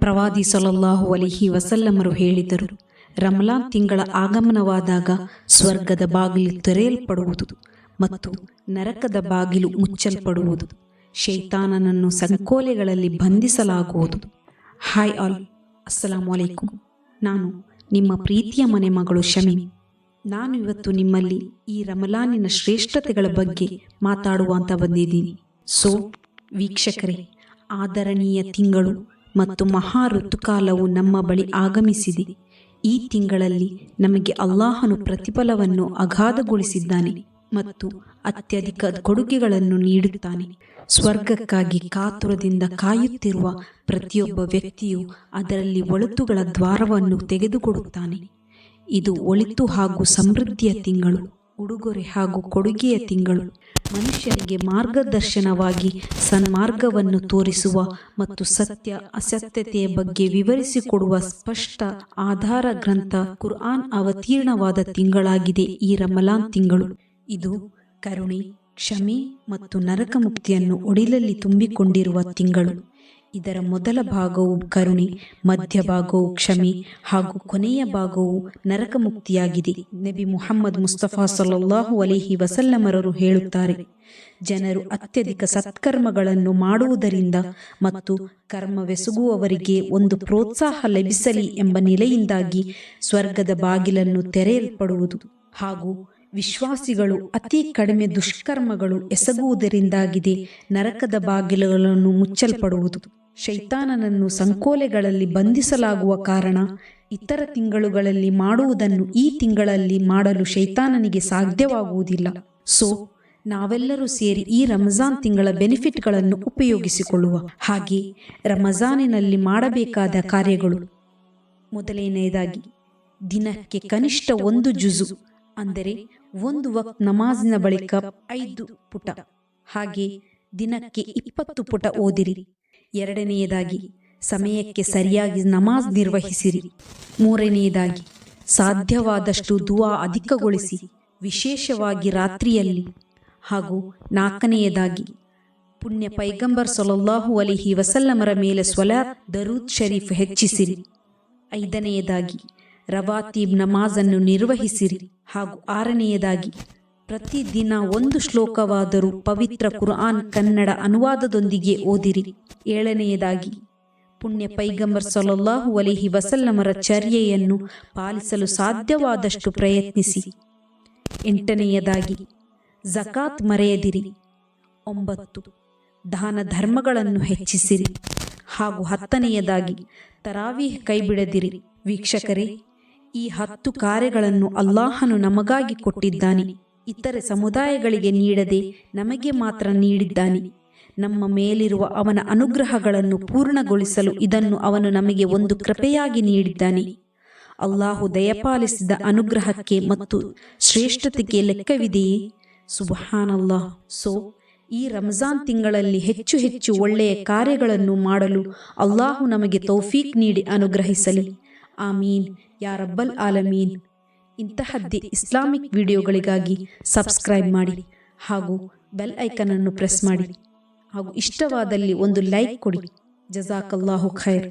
ಪ್ರವಾದಿ ಸೊಲಲ್ಲಾಹು ಅಲಿಹಿ ವಸಲ್ಲಮರು ಹೇಳಿದರು, ರಮಲಾನ್ ತಿಂಗಳ ಆಗಮನವಾದಾಗ ಸ್ವರ್ಗದ ಬಾಗಿಲು ತೆರೆಯಲ್ಪಡುವುದು ಮತ್ತು ನರಕದ ಬಾಗಿಲು ಮುಚ್ಚಲ್ಪಡುವುದು. ಶೈತಾನನನ್ನು ಸಂಕೋಲೆಗಳಲ್ಲಿ ಬಂಧಿಸಲಾಗುವುದು. Hi all, ಅಸ್ಸಲಾಮು ಅಲೈಕುಂ. ನಾನು ನಿಮ್ಮ ಪ್ರೀತಿಯ ಮನೆ ಮಗಳು ಶಮಿ. ನಾನು ಇವತ್ತು ನಿಮ್ಮಲ್ಲಿ ಈ ರಮಲಾನಿನ ಶ್ರೇಷ್ಠತೆಗಳ ಬಗ್ಗೆ ಮಾತಾಡುವ ಅಂತ ಬಂದಿದ್ದೀನಿ. ಸೋ, ವೀಕ್ಷಕರೇ, ಆದರಣೀಯ ತಿಂಗಳು ಮತ್ತು ಮಹಾ ಋತುಕಾಲವು ನಮ್ಮ ಬಳಿ ಆಗಮಿಸಿದೆ. ಈ ತಿಂಗಳಲ್ಲಿ ನಮಗೆ ಅಲ್ಲಾಹನು ಪ್ರತಿಫಲವನ್ನು ಅಗಾಧಗೊಳಿಸಿದ್ದಾನೆ ಮತ್ತು ಅತ್ಯಧಿಕ ಕೊಡುಗೆಗಳನ್ನು ನೀಡುತ್ತಾನೆ. ಸ್ವರ್ಗಕ್ಕಾಗಿ ಕಾತುರದಿಂದ ಕಾಯುತ್ತಿರುವ ಪ್ರತಿಯೊಬ್ಬ ವ್ಯಕ್ತಿಯು ಅದರಲ್ಲಿ ಒಳತುಗಳ ದ್ವಾರವನ್ನು ತೆಗೆದುಕೊಡುತ್ತಾನೆ. ಇದು ಒಳಿತು ಹಾಗೂ ಸಮೃದ್ಧಿಯ ತಿಂಗಳು. ಉಡುಗೊರೆ ಹಾಗೂ ಕೊಡುಗೆಯ ತಿಂಗಳು. ಮನುಷ್ಯರಿಗೆ ಮಾರ್ಗದರ್ಶನವಾಗಿ ಸನ್ಮಾರ್ಗವನ್ನು ತೋರಿಸುವ ಮತ್ತು ಸತ್ಯ, ಅಸತ್ಯತೆಯ ಬಗ್ಗೆ ವಿವರಿಸಿಕೊಡುವ ಸ್ಪಷ್ಟ ಆಧಾರ ಗ್ರಂಥ ಕುರ್ಆನ್ ಅವತೀರ್ಣವಾದ ತಿಂಗಳಾಗಿದೆ ಈ ರಮಲಾನ್ ತಿಂಗಳು. ಇದು ಕರುಣೆ, ಕ್ಷಮೆ ಮತ್ತು ನರಕ ಮುಕ್ತಿಯನ್ನು ಒಡಿಲಲ್ಲಿ ತುಂಬಿಕೊಂಡಿರುವ ತಿಂಗಳು. ಇದರ ಮೊದಲ ಭಾಗವು ಕರುಣೆ ಮಧ್ಯಭಾಗವು ಕ್ಷಮೆ ಹಾಗೂ ಕೊನೆಯ ಭಾಗವು ನರಕ ಮುಕ್ತಿಯಾಗಿದೆ ನಬಿ ಮುಹಮ್ಮದ್ ಮುಸ್ತಫಾ ಸಲ್ಲಲ್ಲಾಹು ಅಲಿಹಿ ವಸಲ್ಲಮರರು ಹೇಳುತ್ತಾರೆ, ಜನರು ಅತ್ಯಧಿಕ ಸತ್ಕರ್ಮಗಳನ್ನು ಮಾಡುವುದರಿಂದ ಮತ್ತು ಕರ್ಮವೆಸಗುವವರಿಗೆ ಒಂದು ಪ್ರೋತ್ಸಾಹ ಲಭಿಸಲಿ ಎಂಬ ನೆಲೆಯಿಂದಾಗಿ ಸ್ವರ್ಗದ ಬಾಗಿಲನ್ನು ತೆರೆಯಲ್ಪಡುವುದು ಹಾಗೂ ವಿಶ್ವಾಸಿಗಳು ಅತಿ ಕಡಿಮೆ ದುಷ್ಕರ್ಮಗಳು ಎಸಗುವುದರಿಂದಾಗಿದೆ ನರಕದ ಬಾಗಿಲುಗಳನ್ನು ಮುಚ್ಚಲ್ಪಡುವುದು. ಶೈತಾನನನ್ನು ಸಂಕೋಲೆಗಳಲ್ಲಿ ಬಂಧಿಸಲಾಗುವ ಕಾರಣ ಇತರ ತಿಂಗಳುಗಳಲ್ಲಿ ಮಾಡುವುದನ್ನು ಈ ತಿಂಗಳಲ್ಲಿ ಮಾಡಲು ಶೈತಾನನಿಗೆ ಸಾಧ್ಯವಾಗುವುದಿಲ್ಲ. ಸೊ, ನಾವೆಲ್ಲರೂ ಸೇರಿ ಈ ರಮಜಾನ್ ತಿಂಗಳ ಬೆನಿಫಿಟ್ಗಳನ್ನು ಉಪಯೋಗಿಸಿಕೊಳ್ಳುವ. ಹಾಗೆ ರಮಜಾನಿನಲ್ಲಿ ಮಾಡಬೇಕಾದ ಕಾರ್ಯಗಳು. ಮೊದಲನೆಯದಾಗಿ, ದಿನಕ್ಕೆ ಕನಿಷ್ಠ ಒಂದು ಜುಜು ಅಂದರೆ ಒಂದು ವಕ್ ನಮಾಜಿನ ಬಳಿಕ ಐದು ಪುಟ. ಹಾಗೆ ದಿನಕ್ಕೆ ಇಪ್ಪತ್ತು ಪುಟ ಓದಿರಿ. ಎರಡನೆಯದಾಗಿ, ಸಮಯಕ್ಕೆ ಸರಿಯಾಗಿ ನಮಾಜ್ ನಿರ್ವಹಿಸಿರಿ. ಮೂರನೆಯದಾಗಿ, ಸಾಧ್ಯವಾದಷ್ಟು ದುವಾ ಅಧಿಕಗೊಳಿಸಿ, ವಿಶೇಷವಾಗಿ ರಾತ್ರಿಯಲ್ಲಿ. ಹಾಗೂ ನಾಲ್ಕನೆಯದಾಗಿ, ಪುಣ್ಯ ಪೈಗಂಬರ್ ಸೊಲಲ್ಲಾಹು ಅಲಿಹಿ ವಸಲ್ಲಮರ ಮೇಲೆ ಸ್ವಲ ದರೂದ್ ಶರೀಫ್ ಹೆಚ್ಚಿಸಿರಿ. ಐದನೆಯದಾಗಿ, ರವಾತೀಬ್ ನಮಾಜನ್ನು ನಿರ್ವಹಿಸಿರಿ. ಹಾಗೂ ಆರನೆಯದಾಗಿ ಪ್ರತಿದಿನ ಒಂದು ಶ್ಲೋಕವಾದರೂ ಪವಿತ್ರ ಕುರ್ಆನ್ ಕನ್ನಡ ಅನುವಾದದೊಂದಿಗೆ ಓದಿರಿ. ಏಳನೆಯದಾಗಿ, ಪುಣ್ಯ ಪೈಗಂಬರ್ ಸೊಲಲ್ಲಾಹು ಅಲಿಹಿ ವಸಲ್ಲಮರ ಚರ್ಯೆಯನ್ನು ಪಾಲಿಸಲು ಸಾಧ್ಯವಾದಷ್ಟು ಪ್ರಯತ್ನಿಸಿ. ಎಂಟನೆಯದಾಗಿ, ಜಕಾತ್ ಮರೆಯದಿರಿ. ಒಂಬತ್ತು, ದಾನ ಧರ್ಮಗಳನ್ನು ಹೆಚ್ಚಿಸಿರಿ. ಹಾಗೂ ಹತ್ತನೆಯದಾಗಿ, ತರಾವೀಹ್ ಕೈಬಿಡದಿರಿ. ವೀಕ್ಷಕರೇ, ಈ ಹತ್ತು ಕಾರ್ಯಗಳನ್ನು ಅಲ್ಲಾಹನು ನಮಗಾಗಿ ಕೊಟ್ಟಿದ್ದಾನೆ. ಇತರೆ ಸಮುದಾಯಗಳಿಗೆ ನೀಡದೆ ನಮಗೆ ಮಾತ್ರ ನೀಡಿದ್ದಾನೆ. ನಮ್ಮ ಮೇಲಿರುವ ಅವನ ಅನುಗ್ರಹಗಳನ್ನು ಪೂರ್ಣಗೊಳಿಸಲು ಇದನ್ನು ಅವನು ನಮಗೆ ಒಂದು ಕೃಪೆಯಾಗಿ ನೀಡಿದ್ದಾನೆ. ಅಲ್ಲಾಹು ದಯಪಾಲಿಸಿದ ಅನುಗ್ರಹಕ್ಕೆ ಮತ್ತು ಶ್ರೇಷ್ಠತೆಗೆ ಲೆಕ್ಕವಿದೆಯೇ? ಸುಬಹಾನಲ್ಲಾಹ್ ಸೊ, ಈ ರಂಜಾನ್ ತಿಂಗಳಲ್ಲಿ ಹೆಚ್ಚು ಹೆಚ್ಚು ಒಳ್ಳೆಯ ಕಾರ್ಯಗಳನ್ನು ಮಾಡಲು ಅಲ್ಲಾಹು ನಮಗೆ ತೌಫೀಕ್ ನೀಡಿ ಅನುಗ್ರಹಿಸಲಿ. ಆಮೀನ್. ಯಾ ರಬ್ಬಲ್ ಆಲಮೀನ್. ಇಂತಹದ್ದೇ ಇಸ್ಲಾಮಿಕ್ ವಿಡಿಯೋಗಳಿಗಾಗಿ ಸಬ್ಸ್ಕ್ರೈಬ್ ಮಾಡಿ ಹಾಗೂ ಬೆಲ್ ಐಕನನ್ನು ಪ್ರೆಸ್ ಮಾಡಿ ಹಾಗೂ ಇಷ್ಟವಾದಲ್ಲಿ ಒಂದು ಲೈಕ್ ಕೊಡಿ. ಜಜಾಕಲ್ಲಾಹು ಖೈರ್.